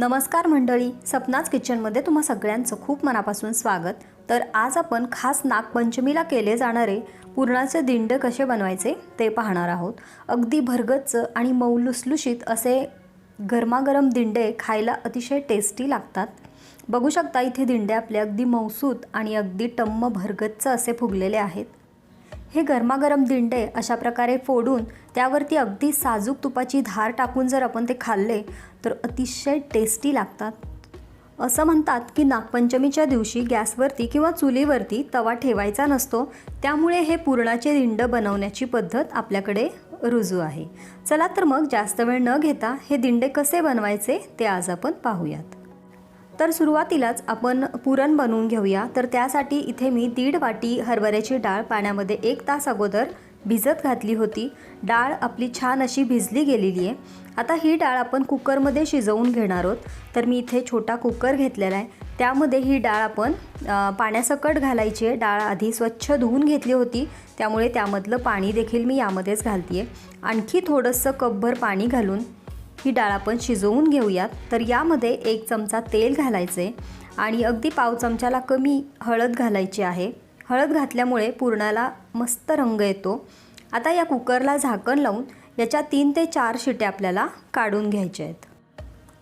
नमस्कार मंडळी सपनाच किचनमध्ये तुम्हा सगळ्यांचं खूप मनापासून स्वागत. तर आज आपण खास नागपंचमीला केले जाणारे पुरणाचे दिंड कसे बनवायचे ते पाहणार आहोत. अगदी भरगच्च आणि मऊ लुसलुशीत असे गरमागरम दिंडे खायला अतिशय टेस्टी लागतात. बघू शकता इथे दिंडे आपले अगदी मौसूत आणि अगदी टम्म भरगच्च असे फुगलेले आहेत. हे गरमागरम दिंडे अशा प्रकारे फोडून त्यावरती अगदी साजूक तुपाची धार टाकून जर आपण ते खाल्ले तर अतिशय टेस्टी लागतात. असं म्हणतात की नागपंचमीच्या दिवशी गॅसवरती किंवा चुलीवरती तवा ठेवायचा नसतो त्यामुळे हे पुरणाचे दिंड बनवण्याची पद्धत आपल्याकडे रुजू आहे. चला तर मग जास्त वेळ न घेता हे दिंडे कसे बनवायचे ते आज आपण पाहूयात. तर सुरुवातीलाच आपण पुरण बनवून घेऊया. तर त्यासाठी इथे मी दीड वाटी हरभऱ्याची डाळ पाण्यामध्ये एक तास अगोदर भिजत घातली होती. डाळ आपली छान अशी भिजली गेलेली आहे. आता ही डाळ आपण कुकरमध्ये शिजवून घेणार आहोत. तर मी इथे छोटा कुकर घेतलेला आहे. त्यामध्ये ही डाळ आपण पाण्यासकट घालायची आहे. डाळ आधी स्वच्छ धुवून घेतली होती. त्यामुळे त्यामधलं पाणी देखील मी यामध्येच घालते आहे आणखी थोडंसं कपभर पाणी घालून ही डाळ आपण शिजवून घेऊयात. तर यामध्ये एक चमचा तेल घालायचे आणि अगदी पाव चमच्याला कमी हळद घालायची आहे. हळद घातल्यामुळे पुरणाला मस्त रंग येतो. आता या कुकरला झाकण लावून याच्या तीन ते चार शिट्या आपल्याला काढून घ्यायच्या आहेत.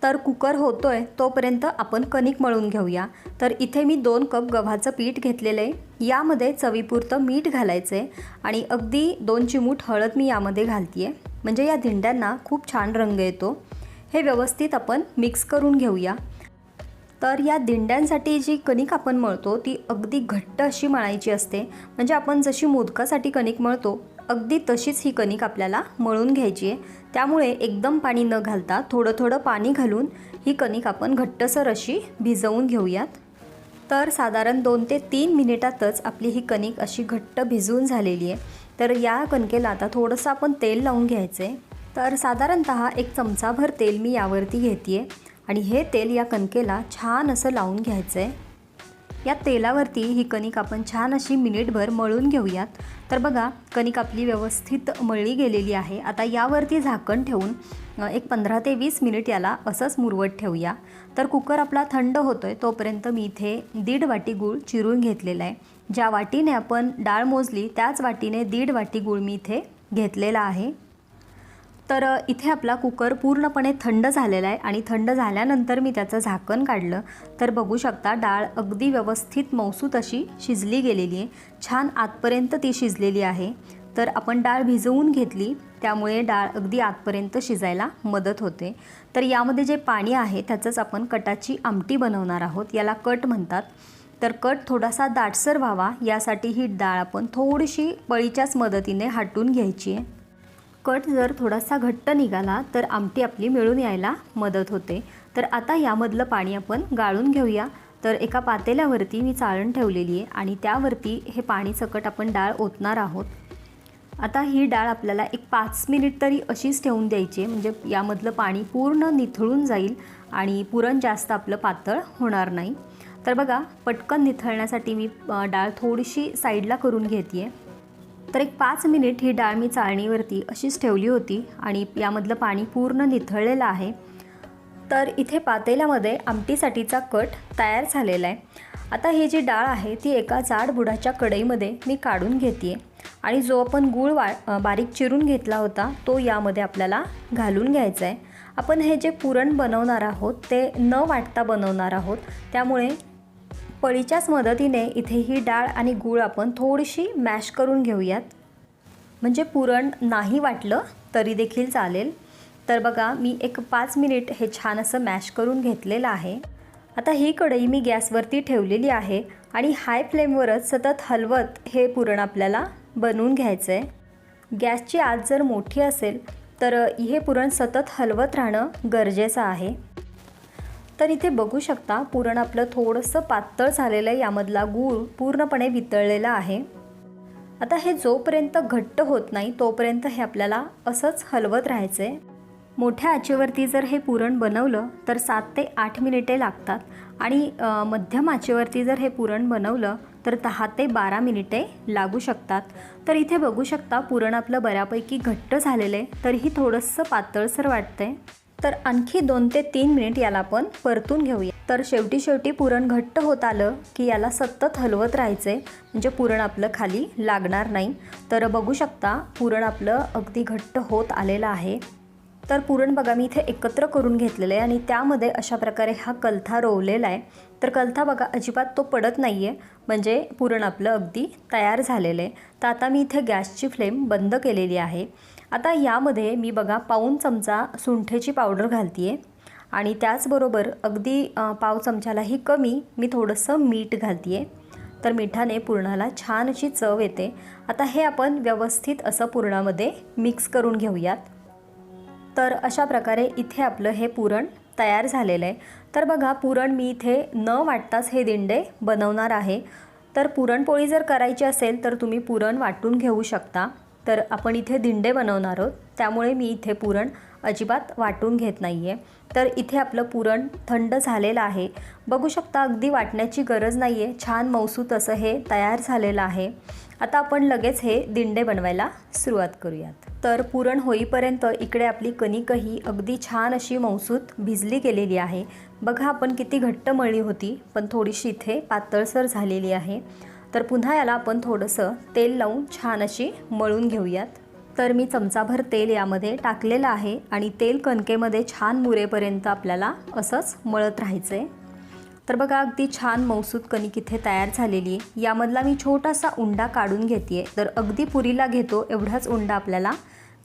तर कुकर होतो आहे तोपर्यंत आपण कणिक मळून घेऊया. तर इथे मी दोन कप गव्हाचं पीठ घेतलेलं आहे. यामध्ये चवीपुरतं मीठ घालायचं आहे आणि अगदी दोन चिमूट हळद मी यामध्ये घालते आहे म्हणजे या दिंड्यांना खूप छान रंग येतो. हे व्यवस्थित आपण मिक्स करून घेऊया. तर या दिंड्यांसाठी जी कणिक आपण मळतो ती अगदी घट्ट अशी मळायची असते. म्हणजे आपण जशी मोदकासाठी कणिक मळतो अगदी तशीच ही कणिक आपल्याला मळून घ्यायची आहे. त्यामुळे एकदम पाणी न घालता थोडं थोडं पाणी घालून ही कणिक आपण घट्टसर अशी भिजवून घेऊयात. तर साधारण दोन ते तीन मिनिटातच आपली ही कणिक अशी घट्ट भिजवून झालेली आहे. तर या कणकेला आता थोडंसं आपण तेल लावून घ्यायचं आहे. तर साधारणत एक चमचाभर तेल मी यावरती घेते आहे आणि हे तेल या कणकेला छान असं लावून घ्यायचं आहे. या तेलावरती ही कणिक आपण छान अशी मिनिटभर मळून घेऊयात. तर बघा कणिक आपली व्यवस्थित मळली गेलेली आहे. आता यावरती झाकण ठेवून एक पंधरा ते वीस मिनिट याला असंच मुरवत ठेवूया. तर कुकर आपला थंड होतो आहे तोपर्यंत मी इथे दीड वाटी गूळ चिरून घेतलेला आहे. ज्या वाटीने आपण डाळ मोजली त्याच वाटीने दीड वाटी गूळ मी इथे घेतलेला आहे. तर इथे आपला कुकर पूर्णपणे थंड झालेला आहे आणि थंड झाल्यानंतर मी त्याचं झाकण काढलं. तर बघू शकता डाळ अगदी व्यवस्थित मौसूत अशी शिजली गेलेली आहे. छान आतपर्यंत ती शिजलेली आहे. तर आपण डाळ भिजवून घेतली त्यामुळे डाळ अगदी आतपर्यंत शिजायला मदत होते. तर यामध्ये जे पाणी आहे त्याचंच आपण कटाची आमटी बनवणार आहोत. याला कट म्हणतात. तर कट थोडासा दाटसर व्हावा यासाठी ही डाळ आपण थोडीशी पळीच्याच मदतीने हाटून घ्यायची आहे. कट जर थोडासा घट्ट निघाला तर आमटी आपली मिळून यायला मदत होते. तर आता यामधलं पाणी आपण गाळून घेऊया. तर एका पातेल्यावरती मी चाळण ठेवलेली आहे आणि त्यावरती हे पाणी सकट आपण डाळ ओतणार आहोत. आता ही डाळ आपल्याला एक पाच मिनिट तरी अशीच ठेवून द्यायची आहे. म्हणजे यामधलं पाणी पूर्ण निथळून जाईल आणि पुरण जास्त आपलं पातळ होणार नाही. तर बघा पटकन निथळण्यासाठी मी डाळ थोडीशी साईडला करून घेते आहे तर एक पाच मिनिट ही डाळ मी चाळणीवरती अशीच ठेवली होती आणि यामधलं पाणी पूर्ण निथळलेलं आहे. तर इथे पातेल्यामध्ये आमटीसाठीचा कट तयार झालेला आहे. आता ही जी डाळ आहे ती एका जाड बुडाच्या कढईमध्ये मी काढून घेते आहे आणि जो आपण गूळ वा बारीक चिरून घेतला होता तो यामध्ये आपल्याला घालून घ्यायचा आहे आपण हे जे पुरण बनवणार आहोत ते न वाटता बनवणार आहोत. त्यामुळे पळीच्याच मदतीने इथे ही डाळ आणि गूळ आपण थोडीशी मॅश करून घेऊयात. म्हणजे पुरण नाही वाटलं तरी देखील चालेल. तर बघा मी एक पाच मिनिट हे छान असं मॅश करून घेतलेलं आहे. आता ही कढई मी गॅसवरती ठेवलेली आहे आणि हाय फ्लेमवरच सतत हलवत हे पुरण आपल्याला बनवून घ्यायचं आहे गॅसची आत जर मोठी असेल तर हे पुरण सतत हलवत राहणं गरजेचं आहे. तर इथे बघू शकता पुरण आपलं थोडंसं पातळ झालेलं आहे. यामधला गूळ पूर्णपणे वितळलेला आहे. आता हे जोपर्यंत घट्ट होत नाही तोपर्यंत हे आपल्याला असंच हलवत राहायचं आहे मोठ्या आचेवरती जर हे पुरण बनवलं तर सात ते आठ मिनिटे लागतात. आणि मध्यम आचेवरती जर हे पुरण बनवलं तर दहा ते बारा मिनिटे लागू शकतात. तर इथे बघू शकता पुरण आपलं बऱ्यापैकी घट्ट झालेलं आहे. तरीही थोडंसं पातळसर वाटतं आहे तर आणखी दोन ते तीन मिनिट याला आपण परतून घेऊया. तर शेवटी शेवटी पुरण घट्ट होत आलं की याला सतत हलवत राहायचं आहे म्हणजे पुरण आपलं खाली लागणार नाही. तर बघू शकता पुरण आपलं अगदी घट्ट होत आलेलं आहे. तर पुरण बघा मी इथे एकत्र करून घेतलेलं आहे आणि त्यामध्ये अशा प्रकारे हा कलथा रोवलेला आहे. तर कलथा बघा अजिबात तो पडत नाही आहे म्हणजे पुरण आपलं अगदी तयार झालेलं आहे. तर आता मी इथे गॅसची फ्लेम बंद केलेली आहे. आता यामध्ये मी बघा पाऊन चमचा सुंठेची पावडर घालते आहे आणि त्याचबरोबर अगदी पाव चमच्यालाही कमी मी थोडंसं मीठ घालते आहे तर मिठाने पुरणाला छान अशी चव येते. आता हे आपण व्यवस्थित असं पुरणामध्ये मिक्स करून घेऊयात. तर अशा प्रकारे इथे आपलं हे पुरण तयार झालेलं आहे. तर बघा पुरण मी इथे न वाटताच हे दिंडे बनवणार आहे. तर पुरणपोळी जर करायची असेल तर तुम्ही पुरण वाटून घेऊ शकता. तर आपण इथे दिंडे बनवणार आहोत. त्यामुळे मी इथे पुरण अजिबात वाटून घेत नाही आहे तर इथे आपलं पुरण थंड झालेलं आहे. बघू शकता अगदी वाटण्याची गरज नाही आहे छान मौसूत असं हे तयार झालेलं आहे. आता आपण लगेच हे दिंडे बनवायला सुरुवात करूयात. तर पुरण होईपर्यंत इकडे आपली कणिकही अगदी छान अशी मौसूत भिजली गेलेली आहे. बघा आपण किती घट्ट मळली होती पण थोडीशी इथे पातळसर झालेली आहे. तर पुन्हा याला आपण थोडंसं तेल लावून छान अशी मळून घेऊयात. तर मी चमचाभर तेल यामध्ये टाकलेलं आहे आणि तेल कणकेमध्ये छान मुरेपर्यंत आपल्याला असंच मळत राहायचं आहे तर बघा अगदी छान मौसूद कणिक इथे तयार झालेली आहे. यामधला मी छोटासा उंडा काढून घेते तर अगदी पुरीला घेतो एवढाच उंडा आपल्याला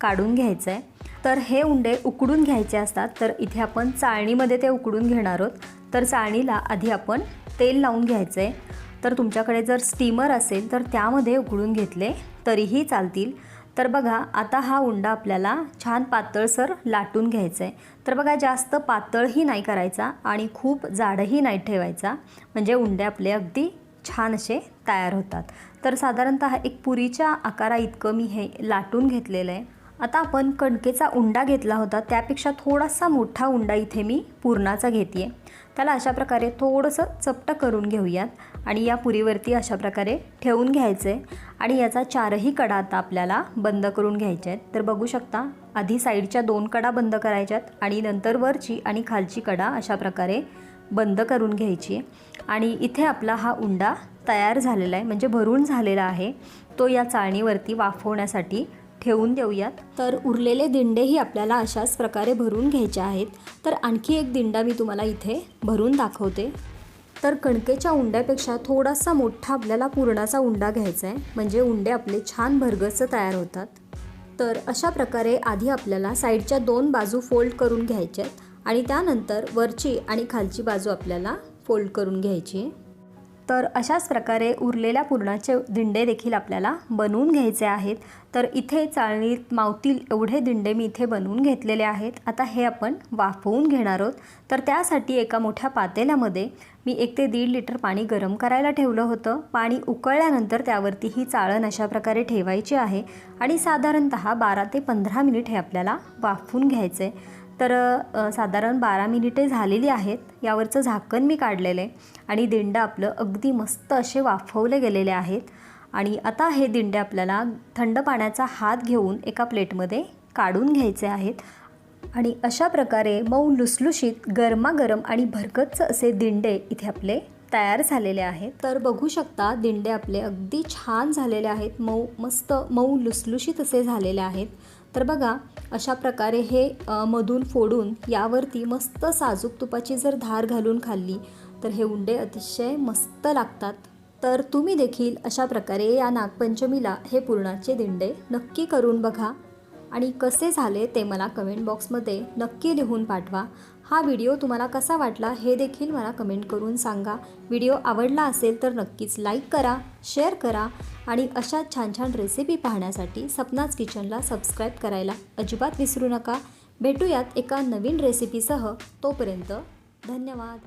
काढून घ्यायचा आहे तर हे उंडे उकडून घ्यायचे असतात तर इथे आपण चाळणीमध्ये ते उकडून घेणार आहोत. तर चाळणीला आधी आपण तेल लावून घ्यायचं आहे तर तुमच्याकडे जर स्टीमर असेल तर त्यामध्ये उकळून घेतले तरीही चालतील. तर बघा आता हा उंडा आपल्याला छान पातळसर लाटून घ्यायचा आहे तर बघा जास्त पातळही नाही करायचा आणि खूप जाडही नाही ठेवायचा. म्हणजे उंडे आपले अगदी छान असे तयार होतात. तर साधारणतः एक पुरीच्या आकारा इतकं मी हे लाटून घेतलेलं आहे. आता आपण कणकेचा उंडा घेतला होता त्यापेक्षा थोडासा मोठा उंडा इथे मी पुरणाचा घेते त्याला अशा प्रकारे थोडंसं चपटं करून घेऊयात आणि या पुरीवरती अशा प्रकारे ठेवून घ्यायचं आहे आणि याचा चारही कडा आता आपल्याला बंद करून घ्यायचे आहेत तर बघू शकता आधी साईडच्या दोन कडा बंद करायच्यात आणि नंतर वरची आणि खालची कडा अशा प्रकारे बंद करून घ्यायची. आणि इथे आपला हा उंडा तयार झालेला आहे म्हणजे भरून झालेला आहे. तो या चाळणीवरती वाफवण्यासाठी ठेवून देऊयात. तर उरलेले दिंडेही आपल्याला अशाच प्रकारे भरून घ्यायचे आहेत. तर आणखी एक दिंडा मी तुम्हाला इथे भरून दाखवते. तर कणकेच्या उंड्यापेक्षा थोडासा मोठा आपल्याला पुरणाचा उंडा घ्यायचा आहे. म्हणजे उंडे आपले छान भरगस तयार होतात. तर अशा प्रकारे आधी आपल्याला साईडच्या दोन बाजू फोल्ड करून घ्यायच्या आहेत. आणि त्यानंतर वरची आणि खालची बाजू आपल्याला फोल्ड करून घ्यायची आहे. तर अशाच प्रकारे उरलेल्या पुरणाचे दिंडे देखील आपल्याला बनवून घ्यायचे आहेत. तर इथे चाळणीत मावतील एवढे दिंडे मी इथे बनवून घेतलेले आहेत. आता हे आपण वाफवून घेणार आहोत. तर त्यासाठी एका मोठ्या पातेल्यामध्ये मी एक ते दीड लिटर पाणी गरम करायला ठेवलं होतं. पाणी उकळल्यानंतर त्यावरती ही चाळण अशा प्रकारे ठेवायची आहे आणि साधारणत बारा ते पंधरा मिनिट हे आपल्याला वाफवून घ्यायचं. आहे तर साधारण बारा मिनिटे झालेली आहेत. यावरचं झाकण मी काढलेलं आहे आणि दिंडं आपलं अगदी मस्त असे वाफवले गेलेले आहेत. आणि आता हे दिंडे आपल्याला थंड पाण्याचा हात घेऊन एका प्लेटमध्ये काढून घ्यायचे आहेत. आणि अशा प्रकारे मऊ लुसलुशीत गरमागरम आणि भरगच्च असे दिंडे इथे आपले तयार झालेले आहेत. तर बघू शकता दिंडे आपले अगदी छान झालेले आहेत. मऊ मस्त मऊ लुसलुशीत असे झालेले आहेत. तर बघा अशा प्रकारे हे मधून फोडून यावरती मस्त साजूक तुपाची जर धार घालून खाल्ली तर हे उंडे अतिशय मस्त लागतात. तर तुम्ही देखील अशा प्रकारे या नागपंचमीला हे पुरणाचे दिंडे नक्की करून बघा. आणि कसे झाले ते मला कमेंट बॉक्समध्ये नक्की लिहून पाठवा. हा व्हिडिओ तुम्हाला कसा वाटला हे देखील मला कमेंट करून सांगा. व्हिडिओ आवडला असेल तर नक्कीच लाईक करा शेअर करा आणि अशा छान छान रेसिपी पाहण्यासाठी सपनाच किचनला सबस्क्राईब करायला अजिबात विसरू नका. भेटूयात एका नवीन रेसिपीसह तोपर्यंत धन्यवाद.